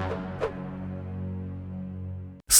you.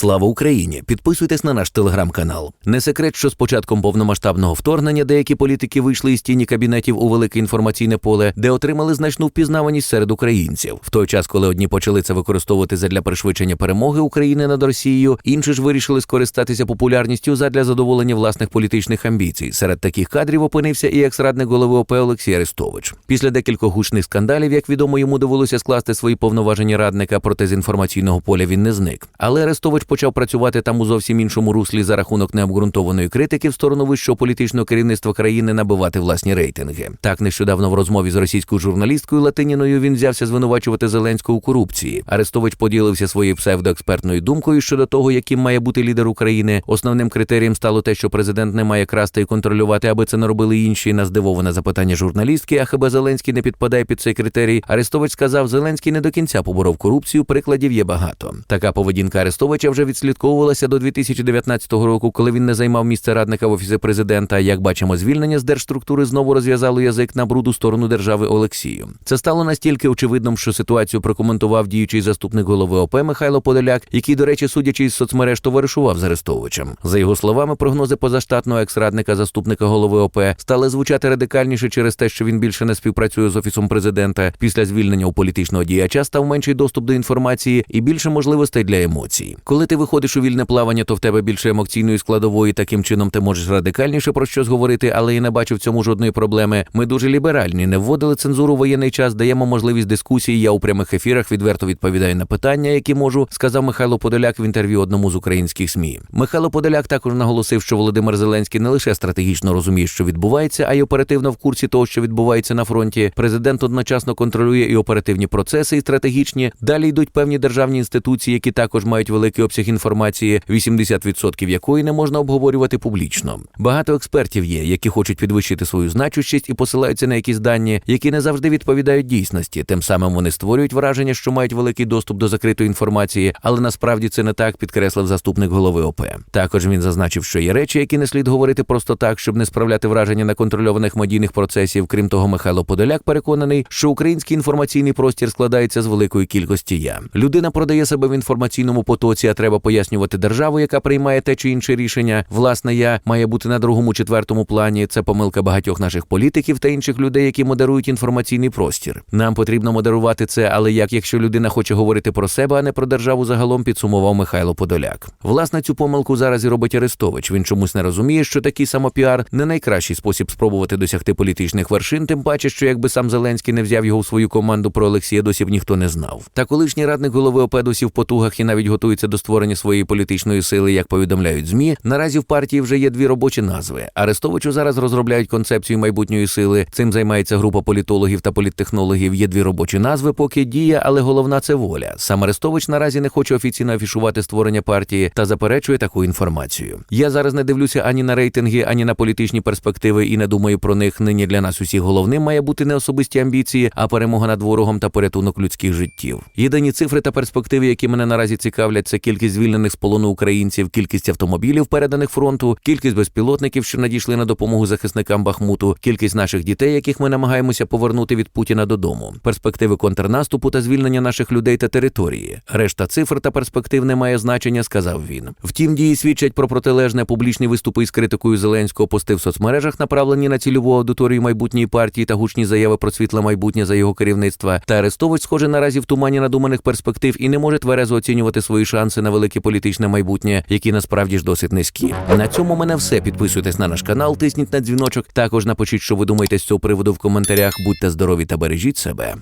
Слава Україні! Підписуйтесь на наш телеграм-канал. Не секрет, що з початком повномасштабного вторгнення деякі політики вийшли із тіні кабінетів у велике інформаційне поле, де отримали значну впізнаваність серед українців. В той час, коли одні почали це використовувати задля пришвидшення перемоги України над Росією, інші ж вирішили скористатися популярністю задля задоволення власних політичних амбіцій. Серед таких кадрів опинився і екс-радник голови ОП Олексій Арестович. Після декількох гучних скандалів, як відомо, йому довелося скласти свої повноваження радника, проте з інформаційного поля він не зник. Але Арестович почав працювати там у зовсім іншому руслі за рахунок необґрунтованої критики в сторону вищого політичного керівництва країни набивати власні рейтинги. Так нещодавно в розмові з російською журналісткою Латиніною він взявся звинувачувати Зеленського у корупції. Арестович поділився своєю псевдоекспертною думкою щодо того, яким має бути лідер України. Основним критерієм стало те, що президент не має красти і контролювати, аби це не робили інші. На здивоване запитання журналістки, а хіба Зеленський не підпадає під цей критерій? Арестович сказав, Зеленський не до кінця поборов корупцію. Прикладів є багато. Така поведінка Арестовича вже відслідковувалася до 2019 року, коли він не займав місце радника в офісі президента. Як бачимо, звільнення з держструктури знову розв'язало язик на бруду сторону держави Олексію. Це стало настільки очевидним, що ситуацію прокоментував діючий заступник голови ОП Михайло Подоляк, який, до речі, судячи із соцмереж, товаришував з Арестовичем. За його словами, прогнози позаштатного екс-радника заступника голови ОП стали звучати радикальніше через те, що він більше не співпрацює з офісом президента. Після звільнення у політичного діяча став менший доступ до інформації і більше можливостей для емоцій. Коли ти виходиш у вільне плавання, то в тебе більше емоційної складової. Таким чином ти можеш радикальніше про щось говорити, але я не бачу в цьому жодної проблеми. Ми дуже ліберальні, не вводили цензуру в воєнний час, даємо можливість дискусії. Я у прямих ефірах відверто відповідаю на питання, які можу, сказав Михайло Подоляк в інтерв'ю одному з українських СМІ. Михайло Подоляк також наголосив, що Володимир Зеленський не лише стратегічно розуміє, що відбувається, а й оперативно в курсі того, що відбувається на фронті. Президент одночасно контролює і оперативні процеси, і стратегічні. Далі йдуть певні державні інституції, які також мають великий обсяг інформації, 80% якої не можна обговорювати публічно. Багато експертів є, які хочуть підвищити свою значущість і посилаються на якісь дані, які не завжди відповідають дійсності. Тим самим вони створюють враження, що мають великий доступ до закритої інформації, але насправді це не так, підкреслив заступник голови ОП. Також він зазначив, що є речі, які не слід говорити просто так, щоб не справляти враження неконтрольованих медійних процесів. Крім того, Михайло Подоляк переконаний, що український інформаційний простір складається з великої кількості я. Людина продає себе в інформаційному потоці, а треба пояснювати державу, яка приймає те чи інше рішення. Власне, я має бути на другому четвертому плані. Це помилка багатьох наших політиків та інших людей, які модерують інформаційний простір. Нам потрібно модерувати це, але як якщо людина хоче говорити про себе, а не про державу загалом, підсумував Михайло Подоляк. Власне, цю помилку зараз і робить Арестович. Він чомусь не розуміє, що такий самопіар не найкращий спосіб спробувати досягти політичних вершин, тим паче, що якби сам Зеленський не взяв його в свою команду про Олексія, досі б ніхто не знав. Та колишній радник голови ОП досі в потугах і навіть готується до створення своєї політичної сили, як повідомляють змі. Наразі в партії вже є дві робочі назви. Арестовичу зараз розробляють концепцію майбутньої сили. Цим займається група політологів та політтехнологів. Є дві робочі назви, поки діє, але головна це воля. Сам Арестович наразі не хоче офіційно афішувати створення партії та заперечує таку інформацію. Я зараз не дивлюся ані на рейтинги, ані на політичні перспективи і не думаю про них. Нині для нас усіх головним має бути не особисті амбіції, а перемога над ворогом та порятунок людських життів. Єдині цифри та перспективи, які мене наразі цікавлять, це кількість звільнених з полону українців, кількість автомобілів, переданих фронту, кількість безпілотників, що надійшли на допомогу захисникам Бахмуту, кількість наших дітей, яких ми намагаємося повернути від Путіна додому, перспективи контрнаступу та звільнення наших людей та території. Решта цифр та перспектив не має значення, сказав він. Втім, дії свідчать про протилежне публічні виступи із критикою Зеленського пости в соцмережах, направлені на цільову аудиторію майбутньої партії та гучні заяви про світле майбутнє за його керівництва. Та Арестович, схоже, наразі в тумані надуманих перспектив і не може тверезо оцінювати свої шанси на велике політичне майбутнє, які насправді ж досить низькі. На цьому мене все. Підписуйтесь на наш канал, тисніть на дзвіночок. Також напишіть, що ви думаєте з цього приводу в коментарях. Будьте здорові та бережіть себе.